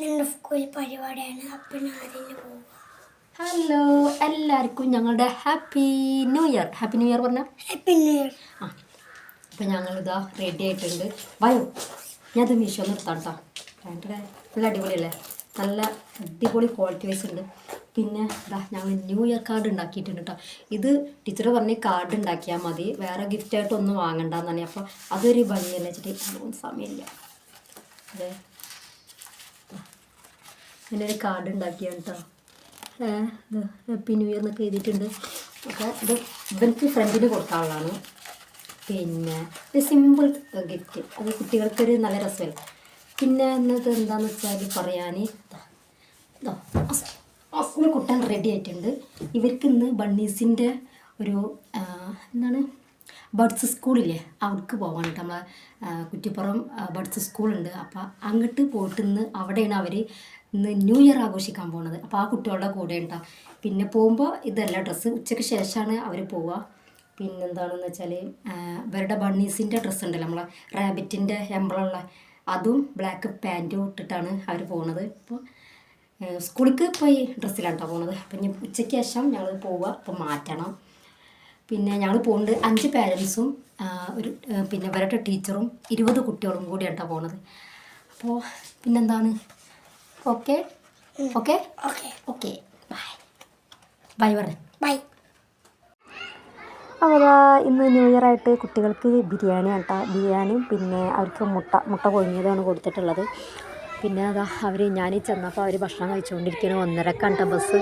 ഞങ്ങളുടെ സ്കൂളിൽ പരിപാടിയാണ്. അപ്പം അതിന് പോകും ഹലോ എല്ലാവർക്കും ഞങ്ങളുടെ happy new year happy new year പറഞ്ഞ? ഹാപ്പി ന്യൂ ഇയർ ആ അപ്പം ഞങ്ങളിതാ റെഡി ആയിട്ടുണ്ട്. വായോ ഞാനത് മീഷോ നിർത്താം കേട്ടോ ഭയങ്കര നല്ല അടിപൊളിയല്ലേ? നല്ല അടിപൊളി ക്വാളിറ്റി വൈസ് ഉണ്ട്. പിന്നെ ഇതാ ഞങ്ങൾ ന്യൂ ഇയർ കാർഡ് ഉണ്ടാക്കിയിട്ടുണ്ട് കേട്ടോ ഇത് ടീച്ചർ പറഞ്ഞ് കാർഡ് ഉണ്ടാക്കിയാൽ മതി. വേറെ ഗിഫ്റ്റായിട്ടൊന്നും വാങ്ങണ്ടെന്നാണ്. അപ്പോൾ അതൊരു ഭംഗിയല്ലേ? വെച്ചിട്ട് സമയമില്ല. അതെ. ഇങ്ങനെ ഒരു കാർഡ് ഉണ്ടാക്കിയാണ് കേട്ടോ ഹാപ്പി ന്യൂ ഇയർ എന്നൊക്കെ എഴുതിയിട്ടുണ്ട്. അപ്പോൾ ഇത് ഇവർക്ക് ഫ്രണ്ടിന് കൊടുക്കാനുള്ളതാണ് പിന്നെ ഒരു സിമ്പിൾ ഗിഫ്റ്റ് അത് കുട്ടികൾക്കൊരു നല്ല രസമല്ല? പിന്നെ എന്നത് എന്താണെന്ന് വെച്ചാൽ പറയാൻ അസ്മി കുട്ടൻ റെഡി ആയിട്ടുണ്ട്. ഇവർക്ക് ഇന്ന് ബണ്ണീസിന്റെ ഒരു എന്താണ്? ബഡ്സ് സ്കൂളില്ലേ അവർക്ക് പോകാൻ നമ്മളെ കുറ്റിപ്പുറം ബഡ്സ് സ്കൂളുണ്ട് അപ്പോൾ അങ്ങോട്ട് പോയിട്ട് ഇന്ന് അവിടെയാണ് അവർ ഇന്ന് ന്യൂ ഇയർ ആഘോഷിക്കാൻ പോകുന്നത് അപ്പോൾ ആ കുട്ടികളുടെ കൂടെ ഉണ്ടാ പിന്നെ പോകുമ്പോൾ ഇതല്ല ഡ്രസ്സ് ഉച്ചയ്ക്ക് ശേഷമാണ് അവർ പോവുക പിന്നെന്താണെന്ന് വെച്ചാൽ ഇവരുടെ ബണ്ണീസിന്റെ ഡ്രസ്സ് ഉണ്ടല്ലോ. നമ്മളെ റാബിറ്റിന്റെ എംബ്രുള്ള. അതും ബ്ലാക്ക് പാന്റും ഇട്ടിട്ടാണ് അവർ പോകുന്നത് ഇപ്പോൾ സ്കൂളിലേക്ക് പോയി ഡ്രസ്സിലാണ് കേട്ടോ പോകുന്നത് അപ്പം ഇനി ഉച്ചയ്ക്ക് ശേഷം ഞങ്ങൾ പോവുക അപ്പോൾ മാറ്റണം. പിന്നെ ഞങ്ങൾ പോകുന്നുണ്ട് അഞ്ച് പാരൻസും ഒരു പിന്നെ ഇവരുടെ ടീച്ചറും ഇരുപത് കുട്ടികളും കൂടിയാണ് കേട്ടോ പോകുന്നത് അപ്പോൾ പിന്നെന്താണ്? Okay okay okay okay bye bye പറഞ്ഞു ബൈ അപ്പോൾ അതാ ഇന്ന് ന്യൂ ഇയർ ആയിട്ട് കുട്ടികൾക്ക് ബിരിയാണി കേട്ടോ ബിരിയാണിയും പിന്നെ അവർക്ക് മുട്ട മുട്ട പൊഴിഞ്ഞതാണ് കൊടുത്തിട്ടുള്ളത്. പിന്നെ അതാ അവർ ഞാൻ ചെന്നപ്പോൾ അവർ ഭക്ഷണം കഴിച്ചുകൊണ്ടിരിക്കുകയാണ് ഒന്നരക്കാണ് കേട്ടോ ബസ്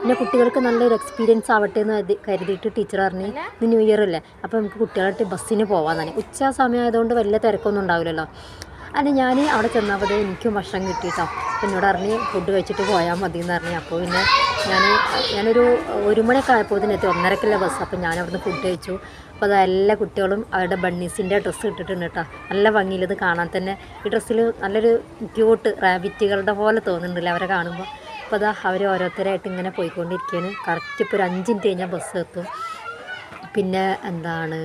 പിന്നെ കുട്ടികൾക്ക് നല്ലൊരു എക്സ്പീരിയൻസ് ആവട്ടെ എന്ന് കരുതിയിട്ട് ടീച്ചർ പറഞ്ഞ് ഇന്ന് ന്യൂ ഇയർ അല്ലേ? അപ്പോൾ നമുക്ക് കുട്ടികളായിട്ട് ബസ്സിന് പോകാൻ തന്നെ ഉച്ച സമയമായതുകൊണ്ട് വലിയ തിരക്കൊന്നും ഉണ്ടാവില്ലല്ലോ. അല്ല ഞാൻ അവിടെ ചെന്നപ്പോൾ എനിക്കും ഭക്ഷണം കിട്ടിയിട്ടോ. എന്നോട് അറിഞ്ഞ് ഫുഡ് കഴിച്ചിട്ട് പോയാൽ മതി എന്ന് പറഞ്ഞു. അപ്പോൾ പിന്നെ ഞാൻ ഞാനൊരു ഒരു മണിയൊക്കെ ആയപ്പോൾ ഇതിനെത്തി ഒന്നരക്കുള്ള ബസ് അപ്പോൾ ഞാൻ അവിടുന്ന് ഫുഡ് കഴിച്ചു. അപ്പോൾ അത് എല്ലാ കുട്ടികളും അവരുടെ ബണ്ണീസിന്റെ ഡ്രസ്സ് ഇട്ടിട്ടുണ്ട് കേട്ടോ. നല്ല ഭംഗിയിൽ ഇത് കാണാൻ തന്നെ. ഈ ഡ്രസ്സിൽ നല്ലൊരു ക്യൂട്ട് റാബിറ്റുകളുടെ പോലെ തോന്നുന്നുണ്ടല്ലേ അവരെ കാണുമ്പോൾ അപ്പോൾ അതാ അവർ ഓരോരുത്തരായിട്ട് ഇങ്ങനെ പോയിക്കൊണ്ടിരിക്കുകയാണ്. കറക്റ്റ് ഇപ്പോൾ ഒരു അഞ്ച് മിനിറ്റ് കഴിഞ്ഞാൽ ബസ് എത്തും. പിന്നെ എന്താണ്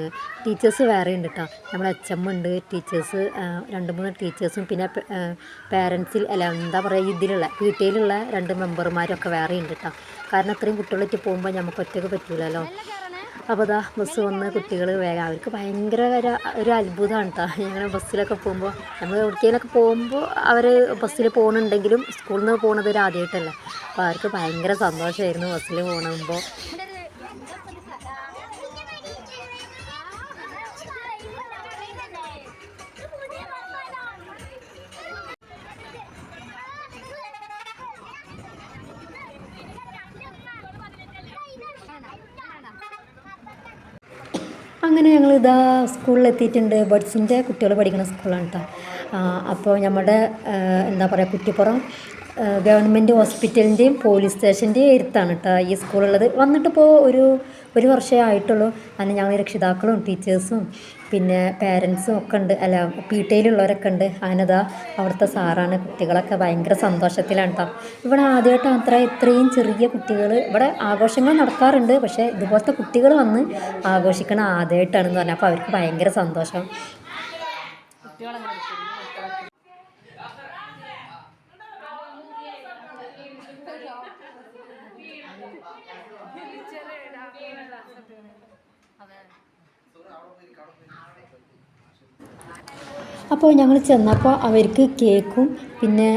ടീച്ചേഴ്സ് വേറെ ഉണ്ട് കേട്ടോ നമ്മുടെ എച്ച് ഉണ്ട് ടീച്ചേഴ്സ് രണ്ട് മൂന്ന് ടീച്ചേഴ്സും പിന്നെ പേരൻസിൽ അല്ല എന്താ പറയുക ഇതിലുള്ള പി ടിയിലുള്ള രണ്ട് മെമ്പർമാരൊക്കെ വേറെ ഉണ്ട് കേട്ടോ കാരണം അത്രയും കുട്ടികളായിട്ട് പോകുമ്പോൾ നമുക്ക് ഒറ്റയ്ക്ക് പറ്റൂലല്ലോ. അപ്പോൾ അതാ ബസ് വന്ന് കുട്ടികൾ വേഗം അവർക്ക് ഭയങ്കര ഒരു അത്ഭുതമാണ് കേട്ടോ ഞങ്ങൾ ബസ്സിലൊക്കെ പോകുമ്പോൾ നമ്മൾ എവിടേക്കെങ്കിലൊക്കെ പോകുമ്പോൾ അവർ ബസ്സിൽ പോകുന്നുണ്ടെങ്കിലും സ്കൂളിൽ നിന്ന് പോകുന്നത് ഒരു ആദ്യമായിട്ടല്ല അപ്പോൾ അവർക്ക് ഭയങ്കര സന്തോഷമായിരുന്നു ബസ്സിൽ പോകുമ്പോൾ അങ്ങനെ ഞങ്ങൾ ഇതാ സ്കൂളിൽ എത്തിയിട്ടുണ്ട്. ബഡ്സിന്റെ കുട്ടികൾ പഠിക്കുന്ന സ്കൂളാണ് കേട്ടോ അപ്പോൾ നമ്മുടെ എന്താ പറയുക കുറ്റിപ്പുറം ഗവൺമെന്റ് ഹോസ്പിറ്റലിന്റെയും പോലീസ് സ്റ്റേഷന്റെയും എഴുത്താണ് കേട്ടോ ഈ സ്കൂളുള്ളത് വന്നിട്ടിപ്പോൾ ഒരു ഒരു വർഷമേ ആയിട്ടുള്ളൂ. അന്ന് ഞങ്ങൾ രക്ഷിതാക്കളും ടീച്ചേഴ്സും പിന്നെ പേരൻസും ഒക്കെ ഉണ്ട്. അല്ല പി ഉണ്ട് അങ്ങനെതാ അവിടുത്തെ സാറാണ്. കുട്ടികളൊക്കെ ഭയങ്കര സന്തോഷത്തിലാണ് കേട്ടോ ഇവിടെ ആദ്യമായിട്ട് അത്ര ഇത്രയും ചെറിയ കുട്ടികൾ ഇവിടെ ആഘോഷങ്ങൾ നടക്കാറുണ്ട്. പക്ഷേ ഇതുപോലത്തെ കുട്ടികൾ വന്ന് ആഘോഷിക്കണ ആദ്യമായിട്ടാണെന്ന് പറഞ്ഞാൽ അപ്പോൾ അവർക്ക് ഭയങ്കര സന്തോഷം. അപ്പോൾ ഞങ്ങൾ ചെന്നപ്പോൾ അവർക്ക് കേക്കും പിന്നെ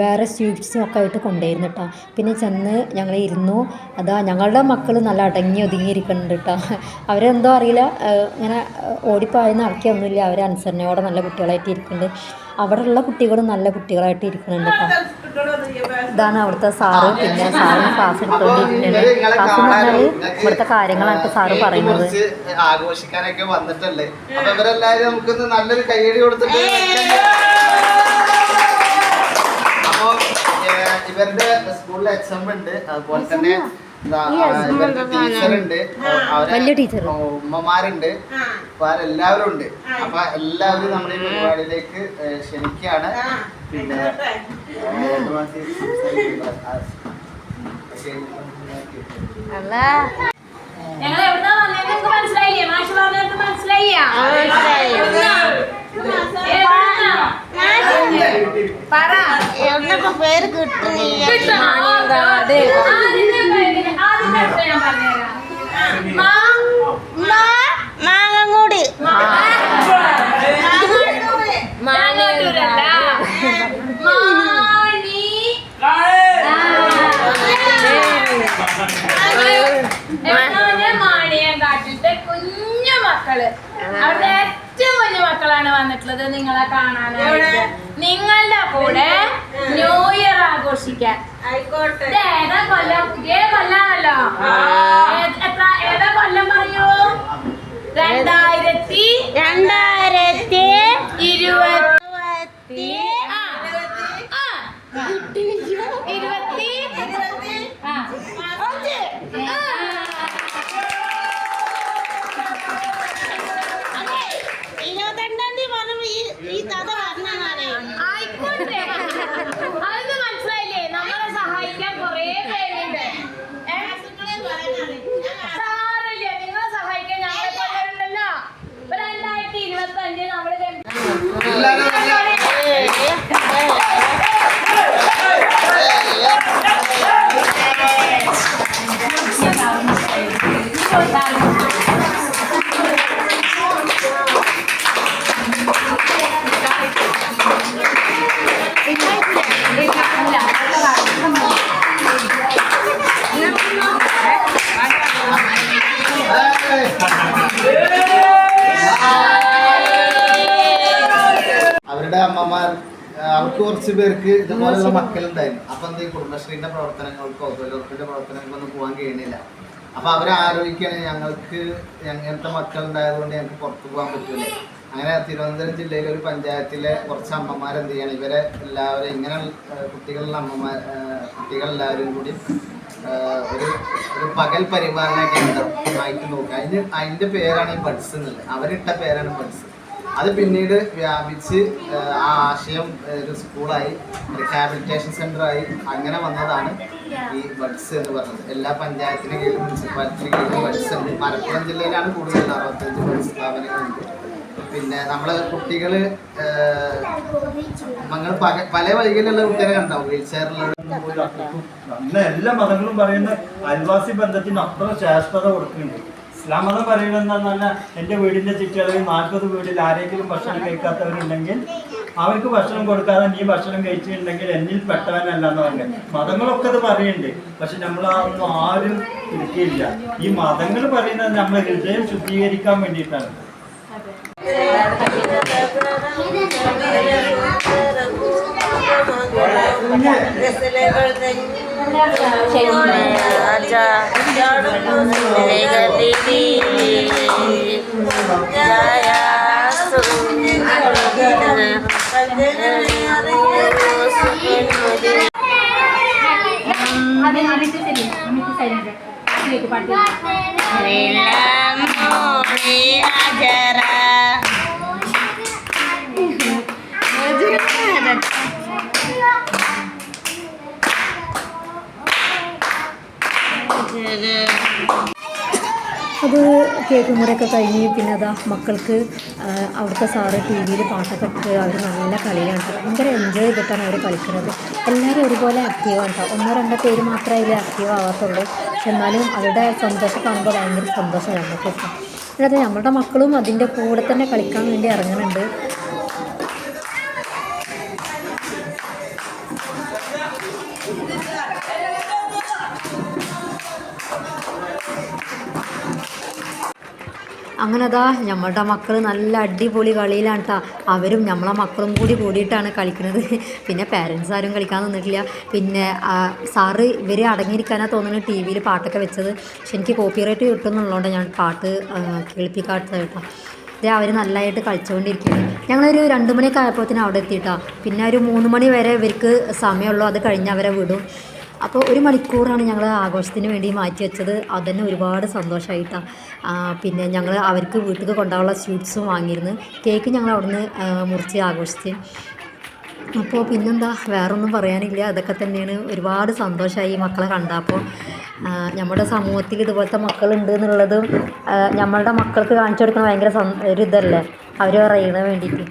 വേറെ സ്വീറ്റ്സും ഒക്കെ ആയിട്ട് കൊണ്ടുവരുന്നു കേട്ടോ പിന്നെ ചെന്ന് ഞങ്ങൾ ഇരുന്നു. അതാ ഞങ്ങളുടെ മക്കൾ നല്ല അടങ്ങി ഒതുങ്ങിയിരിക്കുന്നുണ്ട് കേട്ടോ അവരെന്തോ അറിയില്ല. ഇങ്ങനെ ഓടിപ്പായുന്ന നടക്കിയൊന്നുമില്ല അവർ അനുസരണയോടെ നല്ല കുട്ടികളായിട്ട് ഇരിക്കുന്നുണ്ട്. അവിടെയുള്ള കുട്ടികളും നല്ല കുട്ടികളായിട്ട് ഇരിക്കുന്നുണ്ട് കേട്ടോ ഇതാണ് അവിടുത്തെ സാറ്. പിന്നെ സാറിന് ക്ലാസ് എടുത്തോണ്ടിരിക്കുന്നത് ക്ലാസ് എന്ന് പറഞ്ഞാൽ ഇവിടുത്തെ കാര്യങ്ങളാണ് ഇപ്പോൾ സാറ് പറയുന്നത്. ആഘോഷിക്കാനൊക്കെ വന്നിട്ടല്ലേ അപ്പൊ ഇവരെല്ലാരും നമുക്കൊന്ന് നല്ലൊരു കൈയടി കൊടുത്തിട്ട് അപ്പൊ ഇവരുടെ സ്കൂളിലെ എക്സാം ഉണ്ട്. അതുപോലെ തന്നെ അവരെ വലിയ ടീച്ചർ. ഉമ്മമാരുണ്ട്. എല്ലാവരും ഉണ്ട്. അപ്പൊ എല്ലാവരും നമ്മുടെ ഈ പരിപാടിയിലേക്ക് ക്ഷണിക്കാണ്. ക്ഷണിക്കുകയാണ് പിന്നെ. ഞങ്ങൾ എവിടുന്നാ മനസ്സിലായില്ലേ? മാഷ് പറഞ്ഞത് മനസ്സിലായില്ല? പറ. എന്നൊക്കെ പേര് കിട്ടുന്നില്ല. കിട്ടണം. ആദ്യത്തെ പേരിന് ആദ്യത്തെ അക്ഷരം ഞാൻ പറഞ്ഞുതരാം. മാ മാങ്ങങ്ങൂടി മാങ്ങാട്ടൂരല്ല. മാണി. എപ്പോഴും കുഞ്ഞു മക്കൾ അവിടെ മക്കളാണ് വന്നിട്ടുള്ളത്. നിങ്ങളെ കാണാനായിട്ട് നിങ്ങളുടെ കൂടെ ന്യൂ ഇയർ ആഘോഷിക്കാൻ. ഏതാ കൊല്ലം? പുതിയ കൊല്ലാണല്ലോ. ഏതാ കൊല്ലം പറയൂ? രണ്ടായിരത്തി രണ്ടായിരത്തി ഇരുപത്തി ആ, ആ. ഇരുപത്തി ആ. ആ. ഇരുപത്തിരണ്ടാം തീയതി പറഞ്ഞു ഈ ഈ കഥ പറഞ്ഞാണ് ആയിക്കോട്ടെ അതൊന്ന് മനസ്സിലായില്ലേ നമ്മളെ സഹായിക്കാൻ കുറേ പേരുണ്ട് ഏ? സാരമില്ല നിങ്ങളെ സഹായിക്കാൻ ഞങ്ങളെ കൊണ്ടുവരുന്നുണ്ടല്ലോ ഇപ്പൊ രണ്ടായിരത്തി ഇരുപത്തി അഞ്ച് നമ്മൾ എല്ലാവരും കുറച്ച് പേർക്ക് ഇതുപോലുള്ള മക്കളുണ്ടായിരുന്നു. അപ്പൊ എന്ത് കുടുംബശ്രീന്റെ പ്രവർത്തനങ്ങൾക്കോ തൊഴിലുറപ്പിന്റെ പ്രവർത്തനങ്ങൾക്കൊന്നും പോകാൻ കഴിയണില്ല. അപ്പൊ അവരെ ആലോചിക്കുകയാണ് ഞങ്ങൾക്ക് അങ്ങനത്തെ മക്കളുണ്ടായതുകൊണ്ട് ഞങ്ങൾക്ക് പുറത്തു പോകാൻ പറ്റൂല. അങ്ങനെ തിരുവനന്തപുരം ജില്ലയിലെ ഒരു പഞ്ചായത്തിലെ കുറച്ച് അമ്മമാർ എന്ത് ചെയ്യണം? ഇവരെ എല്ലാവരും ഇങ്ങനെ കുട്ടികളുടെ കുട്ടികളുള്ള അമ്മമാർ കുട്ടികളെല്ലാവരും കൂടി ഒരു ഒരു പകൽ പരിപാലന കേന്ദ്രം ആയിട്ട് നോക്കുക. അതിന് അതിന്റെ പേരാണ് ഈ ബഡ്സ് എന്നുള്ളത്. അവരിട്ട പേരാണ് ബഡ്സ്. അത് പിന്നീട് വ്യാപിച്ച് ആ, ആശയം ഒരു സ്കൂളായി റിഹാബിലിറ്റേഷൻ സെന്ററായി അങ്ങനെ വന്നതാണ് ഈ ബഡ്സ് എന്ന് പറഞ്ഞത്. എല്ലാ പഞ്ചായത്തിന് കീഴിലും മുനിസിപ്പാലിറ്റിന് കീഴിലും ബഡ്സ് ഉണ്ട്. മലപ്പുറം ജില്ലയിലാണ് കൂടുതൽ അറുപത്തഞ്ച് ബഡ്സ് സ്ഥാപനങ്ങളുണ്ട് പിന്നെ നമ്മളെ കുട്ടികൾ നമ്മൾ പല വഴികളിലുള്ള കുട്ടികളെ കണ്ടാവും. വീൽ ചെയറിലുള്ള എല്ലാ മതങ്ങളും പറയുന്ന അയൽവാസി ബന്ധത്തിന് അത്ര ശാസ്ത്രത കൊടുക്കുന്നുണ്ട്. ഇസ്ലാം മതം പറയുന്നത് എന്താണെന്ന് പറഞ്ഞാൽ എന്റെ വീടിന്റെ ചുറ്റളവിൽ നാൽപ്പത് വീട്ടിൽ ആരെങ്കിലും ഭക്ഷണം കഴിക്കാത്തവരുണ്ടെങ്കിൽ അവർക്ക് ഭക്ഷണം കൊടുക്കാതെ നീ ഭക്ഷണം കഴിച്ചിട്ടുണ്ടെങ്കിൽ എന്നിൽ പെട്ടവനല്ല എന്ന് പറഞ്ഞത് മതങ്ങളൊക്കെ അത് പറയുന്നുണ്ട്. പക്ഷെ നമ്മൾ അതൊന്നും ആരും എടുക്കില്ല ഈ മതങ്ങൾ പറയുന്നത് നമ്മൾ ഹൃദയം ശുദ്ധീകരിക്കാൻ വേണ്ടിയിട്ടാണ്. আমি আমি তো আমি তো সাইলেন্ট রাখছি একটু পাঠিয়ে അത് കേക്ക് മുറിയൊക്കെ കഴിഞ്ഞ് പിന്നെ അതാ മക്കൾക്ക് അവിടുത്തെ സാറ് ടി വിയിൽ പാട്ടൊക്കെ ഇട്ട് അവർ നല്ല കളിയാണ് ഭയങ്കര എൻജോയ് ചെയ്തിട്ടാണ് അവർ കളിക്കുന്നത്. എല്ലാവരും ഒരുപോലെ ആക്റ്റീവാണ് കേട്ടോ. ഒന്നോ രണ്ടോ പേര് മാത്രമേ അതിൽ ആക്റ്റീവ് ആവാത്തുള്ളൂ. എന്നാലും അവരുടെ സന്തോഷം കാണുമ്പോൾ ഭയങ്കര സന്തോഷമാണ് കേട്ടോ. അതായത് നമ്മുടെ മക്കളും അതിന്റെ കൂടെ തന്നെ കളിക്കാൻ വേണ്ടി ഇറങ്ങുന്നുണ്ട്. അങ്ങനെ അതാ നമ്മളുടെ മക്കൾ നല്ല അടിപൊളി കളിയിലാണ് കേട്ടോ അവരും നമ്മളെ മക്കളും കൂടി കൂടിയിട്ടാണ് കളിക്കുന്നത് പിന്നെ പേരൻസ് ആരും കളിക്കാൻ നിന്നിട്ടില്ല. പിന്നെ സാറ് ഇവർ അടങ്ങിയിരിക്കാനാണ് തോന്നുന്നത് ടി വിയിൽ പാട്ടൊക്കെ വെച്ചത്. പക്ഷെ എനിക്ക് കോപ്പിറൈറ്റ് കിട്ടുന്നുള്ളതുകൊണ്ട് ഞാൻ പാട്ട് കേൾപ്പിക്കാത്തത് കേട്ടോ ഇതേ അവർ നല്ലതായിട്ട് കളിച്ചുകൊണ്ടിരിക്കുകയാണ് ഞങ്ങളൊരു രണ്ട് മണിയൊക്കെ ആയപ്പോഴത്തേനും അവിടെ എത്തിയിട്ടാണ് പിന്നെ ഒരു മൂന്ന് മണി വരെ ഇവർക്ക് സമയമുള്ളൂ. അത് കഴിഞ്ഞ് അവരെ വിടും. അപ്പോൾ ഒരു മണിക്കൂറാണ് ഞങ്ങൾ ആഘോഷത്തിന് വേണ്ടി മാറ്റി വെച്ചത്. അതന്നെ ഒരുപാട് സന്തോഷമായിട്ടാണ് പിന്നെ ഞങ്ങൾ അവർക്ക് വീട്ടിൽ കൊണ്ടാവുള്ള സ്വീറ്റ്സും വാങ്ങിയിരുന്നു. കേക്ക് ഞങ്ങൾ അവിടുന്ന് മുറിച്ച് ആഘോഷിച്ച്. അപ്പോൾ പിന്നെന്താ വേറൊന്നും പറയാനില്ല. അതൊക്കെ തന്നെയാണ് ഒരുപാട് സന്തോഷമായി മക്കളെ കണ്ടപ്പോൾ. നമ്മുടെ സമൂഹത്തിൽ ഇതുപോലത്തെ മക്കളുണ്ട് എന്നുള്ളതും നമ്മളുടെ മക്കൾക്ക് കാണിച്ചു കൊടുക്കുന്ന ഭയങ്കര ഒരു ഇതല്ലേ? അവർ അറിയണ വേണ്ടിയിട്ട്.